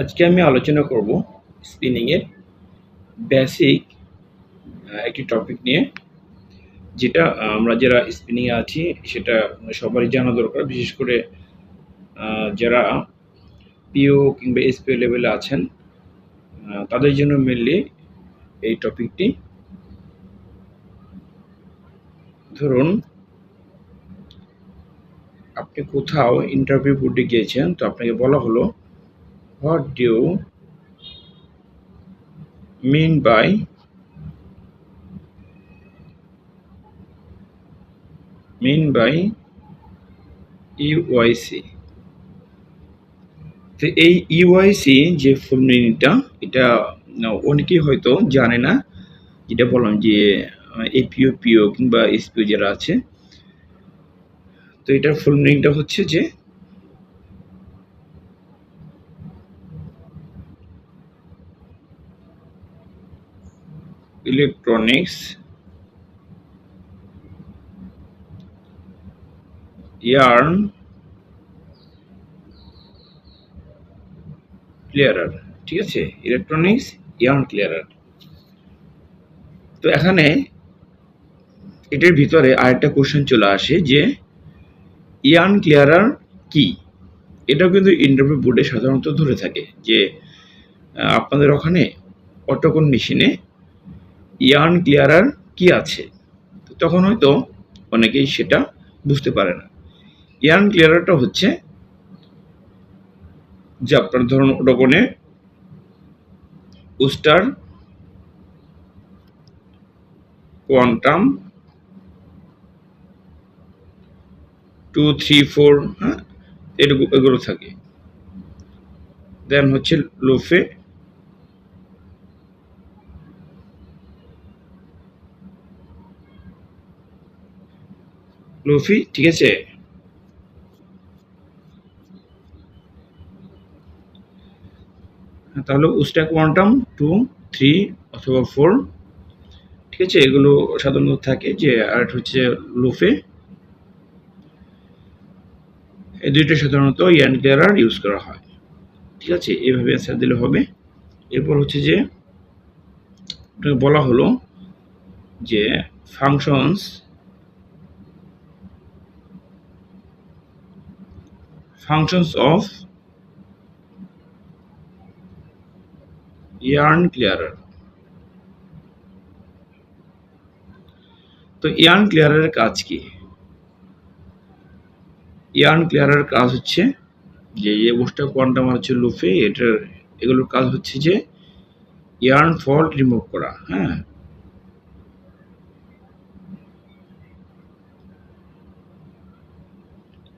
আজকে আমি আলোচনা করব স্পিনিংয়ের বেসিক একটি টপিক নিয়ে, যেটা আমরা যারা স্পিনিংয়ে আছি, সেটা সবারই জানা দরকার। বিশেষ করে যারা পিও কিংবা এসপিও লেভেলে আছেন তাদের জন্য মেনলি এই টপিকটি ধরুন, আপনি কোথাও ইন্টারভিউ করতে গিয়েছেন, তো আপনাকে বলা হলো what do you mean by mean by EYC তো এই ইউআইসি যে ফুল মিনিংটা এটা অনেকেই হয়তো জানে না। যেটা বললাম যে এপিও পিও কিংবা এসপিও যারা আছে, তো এটার ফুল মিনিংটা হচ্ছে যে ইলেকট্রনিক্স ইয়ার্ন ক্লিয়ারার ঠিক আছে? ইলেকট্রনিক্স ইয়ার্ন ক্লিয়ারার তো এখানে এটার ভিতরে আরেকটা কোশ্চেন চলে আসে যে ইয়ার্ন ক্লিয়ারার কি? এটাও কিন্তু ইন্টারভিউ বোর্ডে সাধারণত ধরে থাকে যে আপনাদের ওখানে অটোকন মেশিনে ইয়ার্ন ক্লিয়ারার কি আছে? তখন হয়তো অনেকেই সেটা বুঝতে পারে না। ইয়ার্ন ক্লিয়ারারটা হচ্ছে যে আপনার ধরুন ওটোকনে উস্টার কোয়ান্টাম টু থ্রি ফোর হ্যাঁ? এগুলো থাকে। দেন হচ্ছে লোফে লোফি ঠিক আছে? হ্যাঁ, তাহলে উস্টা কোয়ান্টাম টু থ্রি অথবা ফোর ঠিক আছে? এগুলো সাধারণত থাকে যে আর হচ্ছে লোফে এই দুইটা সাধারণত ইয়ান ক্লিয়ারার ইউজ করা হয়। ঠিক আছে? এভাবে অ্যান্সার দিলে হবে। এরপর হচ্ছে যে বলা হলো যে functions functions of yarn clearer. তো ইয়ার্ন ক্লিয়ারের কাজ কি? ইয়ার্ন ক্লিয়ারের কাজ হচ্ছে যে যে কোয়ান্টাম হচ্ছে লুফে এটার, এগুলোর কাজ হচ্ছে যে ইয়ার্ন ফল্ট রিমুভ করা হ্যাঁ?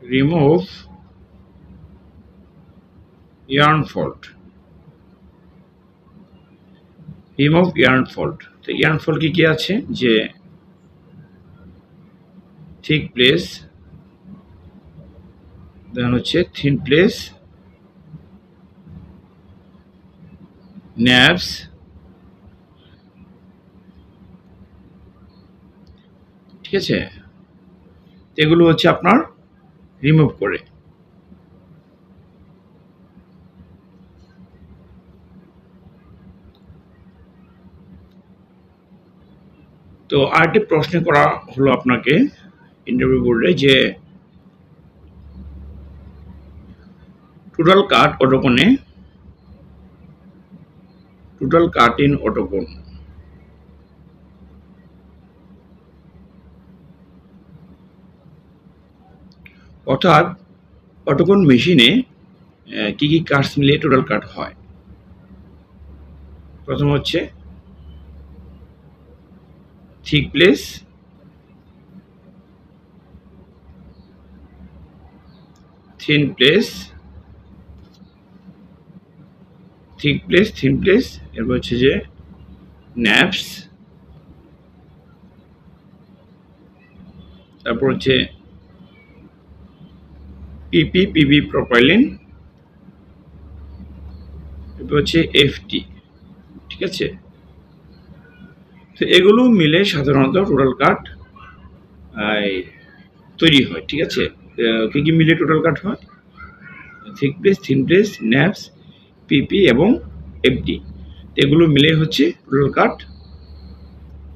Remove yarn fault remove yarn fault তো yarn fault কি কি আছে যে thick place দেন হচ্ছে thin place naps ঠিক আছে এগুলো হচ্ছে আপনার রিমুভ করে তো আরেকটি প্রশ্ন করা হলো আপনাকে ইন্টারভিউ বোর্ডে যে টোটাল কাট অটোকনে টোটাল কাট ইন অটোকন অর্থাৎ অটোকন মেশিনে কি কি কাটস মিলিয়ে টোটাল কাট হয়? প্রথম হচ্ছে thick place thin place thick place thin place এরপর হচ্ছে যে ন্যাপস। তারপর হচ্ছে পিপি, পিবি, প্রোপাইলিন। এরপর হচ্ছে এফটি। ঠিক আছে? তো এগুলো মিলে সাধারণত টোটাল কাট তৈরি হয়, ঠিক আছে? কী কি মিলে টোটাল কাট হয়? Thick place thin place neps PP এবং এফডি এগুলো মিলে হচ্ছে টোটাল কার্ড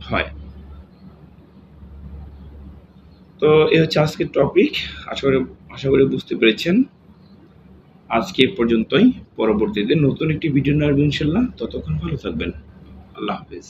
হয়। তো এ হচ্ছে আজকের টপিক আশা করি আশা করি বুঝতে পেরেছেন। আজকে পর্যন্তই। পরবর্তীতে নতুন একটি ভিডিও আসব ইনশাল্লাহ। ততক্ষণ ভালো থাকবেন। আল্লাহ হাফিজ।